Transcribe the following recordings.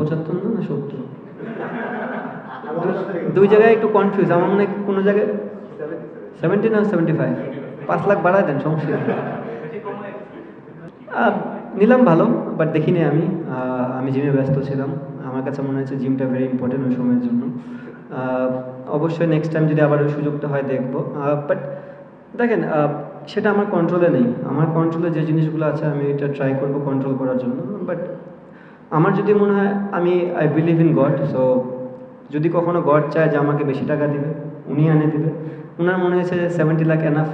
পঁচাত্তর না না সত্তর? দুই জায়গায় একটু কনফিউজ আমার মনে হয় কোনো জায়গায়? সেভেন্টি না সেভেন্টি ফাইভ পাঁচ লাখ বাড়ায় দেন সমস্যা নিলাম ভালো বাট দেখিনি আমি। আমি জিমে ব্যস্ত ছিলাম। আমার কাছে মনে হয়েছে জিমটা ভেরি ইম্পর্টেন্ট ওই সময়ের জন্য। অবশ্যই নেক্সট টাইম যদি আবার ওই সুযোগটা হয় দেখব। বাট দেখেন সেটা আমার কন্ট্রোলে নেই। আমার কন্ট্রোলে যে জিনিসগুলো আছে আমি এটা ট্রাই করব কন্ট্রোল করার জন্য। বাট আমার যদি মনে হয়, আমি I believe in God so যদি কখনো গড চায় যে আমাকে বেশি টাকা দিবে, উনি এনে দিবে। ওনার মনে হয়েছে সেভেন্টি লাখ এনাফ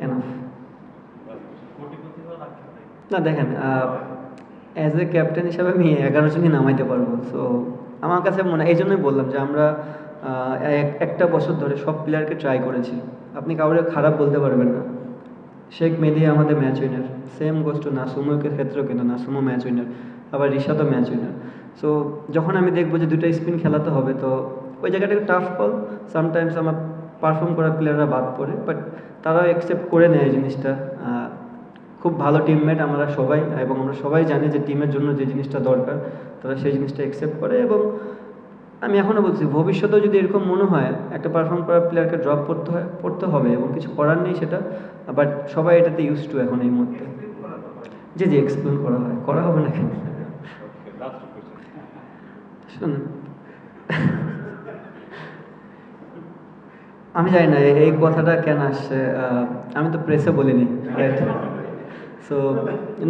এনাফ না, দেখেন অ্যাজ এ ক্যাপ্টেন হিসাবে আমি এগারো জনই নামাইতে পারব সো আমার কাছে মনে, এই জন্যই বললাম যে আমরা এক- একটা বছর ধরে সব প্লেয়ারকে ট্রাই করেছি। আপনি কাউরে খারাপ বলতে পারবেন না। শেখ মেদি আমাদের match winner same goes to নাসুমোর ক্ষেত্রেও কিন্তু নাসুমো ম্যাচ উইনার আবার রিশাদও ম্যাচ উইনার সো যখন আমি দেখব যে দুটো স্পিন খেলাতে হবে, তো ওই জায়গাটা টাফ কল সামটাইমস আমার পারফর্ম করা প্লেয়াররা বাদ পড়ে বাট তারাও অ্যাকসেপ্ট করে নেয় এই জিনিসটা। খুব ভালো টিমমেট আমরা সবাই, এবং আমরা সবাই জানি যে টিমের জন্য যে জিনিসটা দরকার, তারা সেই জিনিসটা অ্যাকসেপ্ট করে, এবং আমি এখনও বলছি, ভবিষ্যতেও যদি এরকম মনে হয়, একটা পারফর্ম করা প্লেয়ারকে ড্রপ করতে হয়, পড়তে হবে, এবং কিছু করার নেই সেটা বাট সবাই এটাতে ইউজ টু এখন এই মুহূর্তে। জি জি এক্সপ্লেন করা হয়। করা হবে না কেন? শুনুন। আমি জানি না, এই কথাটা কেন আসছে আমি তো প্রেসে বলিনি সো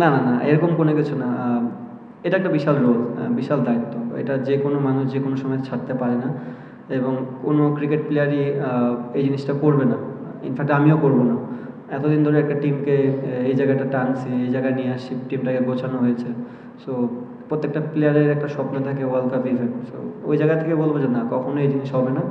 না না না, এরকম কোনো কিছু না এটা একটা বিশাল রোল বিশাল দায়িত্ব। এটা যে কোনো মানুষ যে কোনো সময় ছাড়তে পারে না এবং কোনো ক্রিকেট প্লেয়ারই এই জিনিসটা করবে না। ইনফ্যাক্ট আমিও করব না। এতদিন ধরে একটা টিমকে এই জায়গাটা টানছি, এই জায়গায় নিয়ে আসছি টিমটাকে গোছানো হয়েছে। সো প্রত্যেকটা প্লেয়ারের একটা স্বপ্ন থাকে ওয়ার্ল্ড কাপ ইভেন্ট সো ওই জায়গা থেকে বলব যে না কখনো এই জিনিস হবে না।